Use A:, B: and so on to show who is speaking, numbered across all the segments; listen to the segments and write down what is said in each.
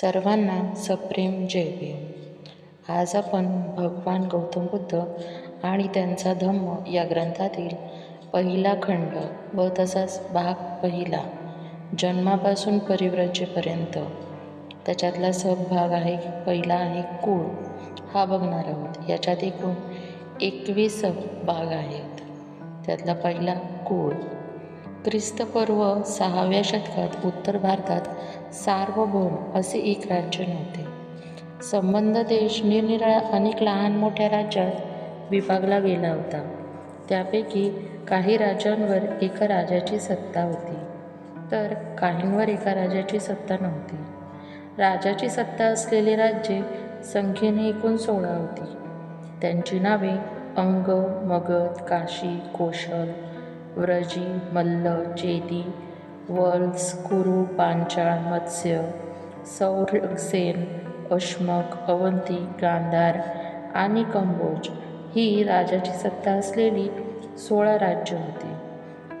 A: सर्वांना सप्रेम जय भीम. आज आपण भगवान गौतम बुद्ध आणि त्यांचा धम्म या ग्रंथातील पहिला खंड व तसाच भाग पहिला जन्मापासून परिव्रजेपर्यंत. त्याच्यातला सबभाग आहे पहिला आहे कुळ. हा बघणार आहोत. याच्यात एकूण एकवीस भाग आहेत. त्यातला पहिला कुळ. ख्रिस्तपूर्व सहाव्या शतकात उत्तर भारतात सार्वभौम असे एक राज्य नव्हते. संबंध देश निरनिराळ्या अनेक लहान मोठ्या राज्यात विभागला गेला होता. त्यापैकी काही राज्यांवर एका राजाची सत्ता होती तर काहींवर एका राजाची सत्ता नव्हती. राजाची सत्ता असलेली राज्ये संख्येने एकूण सोळा होती. त्यांची नावे अंग मगध काशी कोशल व्रजी मल्ल चेदी वल्स कुरु पांचाळ मत्स्य सौरसेन अश्मक अवंती गांधार आणि कंबोज ही राजाची सत्ता असलेली सोळा राज्य होती.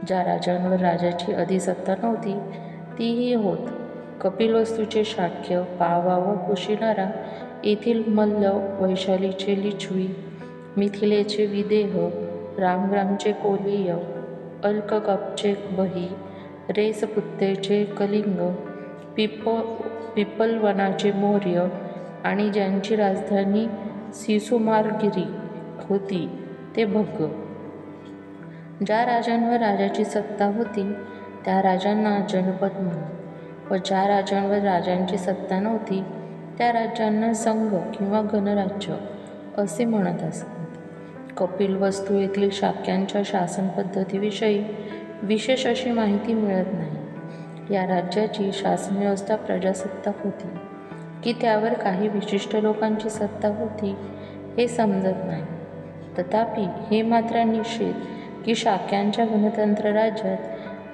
A: ज्या राजांवर राजाची अधिसत्ता नव्हती तीही होत. कपिलवस्तूचे शाक्य पावा व कुशिनारा येथील मल्ल वैशालीचे लिच्छवी मिथिलेचे विदेह रामग्रामचे कोलीय अल्ककपचे बही रेसपुत्तेचे कलिंग पिप पिपलवनाचे मौर्य आणि ज्यांची राजधानी सिसुमारगिरी होती ते भग्ग ज्या राजांवर राजाची सत्ता होती त्या राजांना जनपद म्हणत व ज्या राजांवर राजांची सत्ता नव्हती त्या राज्यांना संघ किंवा गणराज्य असे म्हणत असत कपिल वस्तू येथील शाक्यांच्या शासन पद्धतीविषयी विशेष अशी माहिती मिळत नाही. या राज्याची शासन व्यवस्था प्रजासत्ताक होती. की त्यावर काही विशिष्ट लोकांची सत्ता होती हे समजत नाही. तथापि हे मात्र निश्चित की शाक्यांच्या गणतंत्र राज्यात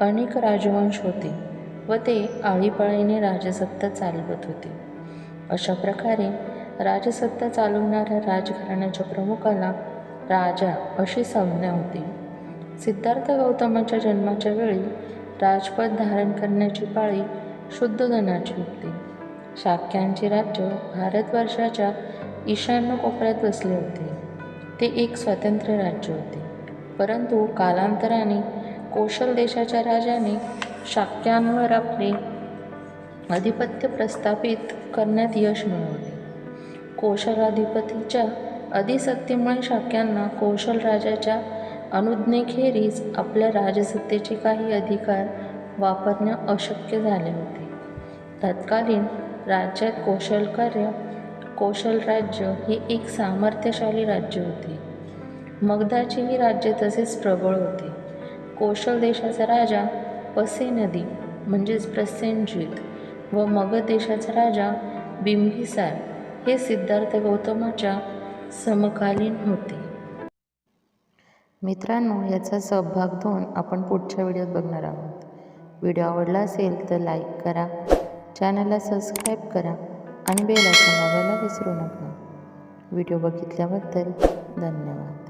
A: अनेक राजवंश होते व ते आळीपाळीने राजसत्ता चालवत होते. अशा प्रकारे राजसत्ता चालवणाऱ्या राजघराण्याच्या प्रमुखाला राजा अशी संज्ञा होती. सिद्धार्थ गौतमाच्या जन्माच्या वेळी राजपद धारण करण्याची पाळी शुद्धधनाची होती. शाक्यांचे राज्य भारतवर्षाच्या ईशान्य कोपऱ्यात वसले होते. ते एक स्वतंत्र राज्य होते. परंतु कालांतराने कौशल देशाच्या राजाने शाक्यांवर आपले अधिपत्य प्रस्थापित करण्यात यश मिळवले. कौशलाधिपतीच्या अधिसत्तेमुळे शाक्यांना कौशल राजाच्या अनुज्ञेखेरीज आपल्या राजसत्तेचे काही अधिकार वापरणे अशक्य झाले होते. तत्कालीन राज्यात कौशल कार्य कौशल राज्य हे एक सामर्थ्यशाली राज्य होते. मगधाचेही राज्य तसेच प्रबळ होते. कौशल देशाचा राजा पसे नदी म्हणजेच प्रसेनजित व मगध देशाचा राजा बिंबिसार हे सिद्धार्थ गौतमाच्या समकालीन होते. मित्रांनो याचा सहभाग दोन आपण पुढच्या व्हिडिओत बघणार आहोत. व्हिडिओ आवडला असेल तर लाईक करा चॅनलला सबस्क्राईब करा आणि बेल आयकॉन दाबायला विसरू नका. व्हिडिओ बघितल्याबद्दल धन्यवाद.